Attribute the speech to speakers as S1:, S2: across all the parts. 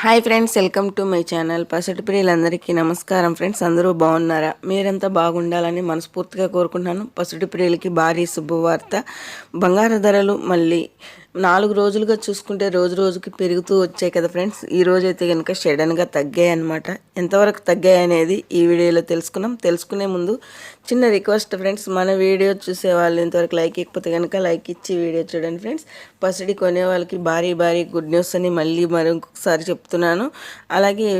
S1: Hi friends welcome to my channel. పసటి ప్రియులందరికీ నమస్కారం friends అందరూ బాగున్నారా? మీరంతా బాగుండాలని మనస్ఫూర్తిగా కోరుకుంటున్నాను. పసటి ప్రియులకి భారీ శుభవార్త. బంగారు ధరలు మళ్ళీ నాలుగు రోజులుగా చూసుకుంటే రోజు రోజుకి పెరుగుతూ వచ్చాయి కదా ఫ్రెండ్స్. ఈ రోజు అయితే కనుక సడన్గా తగ్గాయి అనమాట ఎంతవరకు తగ్గాయి అనేది ఈ వీడియోలో తెలుసుకున్నాం. తెలుసుకునే ముందు చిన్న రిక్వెస్ట్ ఫ్రెండ్స్ మన వీడియో చూసే వాళ్ళు ఇంతవరకు లైక్ ఇకపోతే కనుక లైక్ ఇచ్చి వీడియో చూడండి ఫ్రెండ్స్. పసిడి కొనే వాళ్ళకి భారీ భారీ గుడ్ న్యూస్ అని మళ్ళీ మరొకసారి చెప్తున్నాను. అలాగే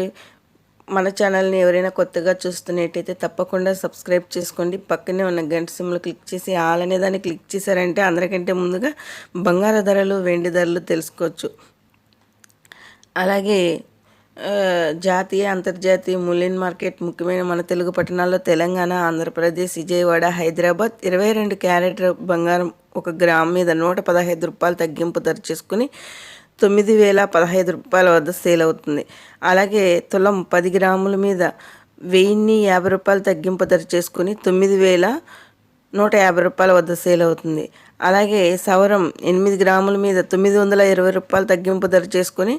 S1: మన ఛానల్ని ఎవరైనా కొత్తగా చూస్తున్నట్టయితే తప్పకుండా సబ్స్క్రైబ్ చేసుకోండి. పక్కనే ఉన్న గంట సిమ్లు క్లిక్ చేసి ఆల్ అనే దాన్ని క్లిక్ చేశారంటే అందరికంటే ముందుగా బంగారు ధరలు వెండి ధరలు తెలుసుకోవచ్చు. అలాగే జాతీయ అంతర్జాతీయ ములిన్ మార్కెట్ ముఖ్యమైన మన తెలుగు పట్టణాల్లో తెలంగాణ ఆంధ్రప్రదేశ్ విజయవాడ హైదరాబాద్ ఇరవై రెండు క్యారెట్ బంగారం ఒక గ్రామ్ మీద నూట పదహైదు రూపాయలు తగ్గింపు ధర చేసుకుని తొమ్మిది వేల పదహైదు రూపాయల వద్ద సేల్ అవుతుంది. అలాగే తులం పది గ్రాముల మీద వెయ్యిన్ని యాభై రూపాయలు తగ్గింపు ధర చేసుకుని తొమ్మిది వేల నూట యాభై రూపాయల వద్ద సేల్ అవుతుంది. అలాగే సవరం ఎనిమిది గ్రాముల మీద తొమ్మిది వందల ఇరవై రూపాయలు తగ్గింపు ధర చేసుకుని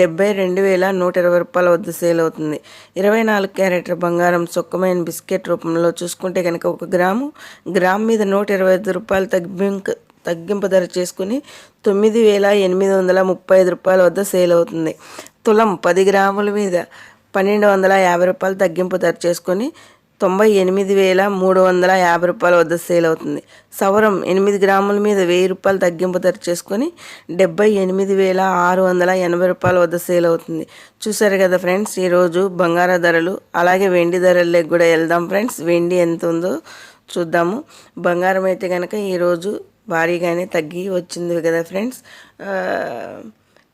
S1: డెబ్బై రెండు వేల నూట ఇరవై రూపాయల వద్ద సేల్ అవుతుంది. ఇరవై నాలుగు క్యారెట్ల బంగారం సుక్కమైన బిస్కెట్ రూపంలో చూసుకుంటే కనుక ఒక గ్రాము గ్రామ్ మీద నూట ఇరవై ఐదు రూపాయలు తగ్గింపు తగ్గింపు ధర చేసుకుని తొమ్మిది వేల ఎనిమిది వందల ముప్పై ఐదు రూపాయల వద్ద సేల్ అవుతుంది. తులం పది గ్రాముల మీద పన్నెండు వందల యాభై రూపాయలు తగ్గింపు ధర చేసుకొని తొంభై ఎనిమిది వేల మూడు వందల యాభై రూపాయల వద్ద సేల్ అవుతుంది. సవరం ఎనిమిది గ్రాముల మీద వెయ్యి రూపాయలు తగ్గింపు ధర చేసుకొని డెబ్బై ఎనిమిది వేల ఆరు వందల ఎనభై రూపాయల వద్ద సేల్ అవుతుంది. చూసారు కదా ఫ్రెండ్స్ ఈరోజు బంగార ధరలు అలాగే వెండి ధరలకి కూడా వెళ్దాం ఫ్రెండ్స్. వెండి ఎంత ఉందో చూద్దాము. బంగారం అయితే కనుక ఈరోజు భారీగానే తగ్గి వచ్చింది కదా ఫ్రెండ్స్.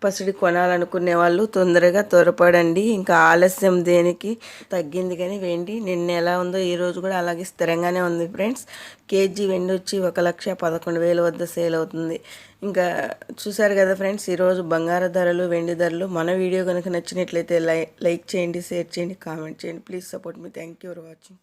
S1: పసిడి కొనాలనుకునే వాళ్ళు తొందరగా త్వరపడండి. ఇంకా ఆలస్యం దేనికి తగ్గింది కానీ వెండి నిన్న ఎలా ఉందో ఈ రోజు కూడా అలాగే స్థిరంగానే ఉంది ఫ్రెండ్స్. కేజీ వెండి వచ్చి ఒక లక్ష పదకొండు వేల వద్ద సేల్ అవుతుంది. ఇంకా చూసారు కదా ఫ్రెండ్స్ ఈరోజు బంగారు ధరలు వెండి ధరలు. మన వీడియో కనుక నచ్చినట్లయితే లైక్ చేయండి షేర్ చేయండి కామెంట్ చేయండి. Please support me. Thank you for watching.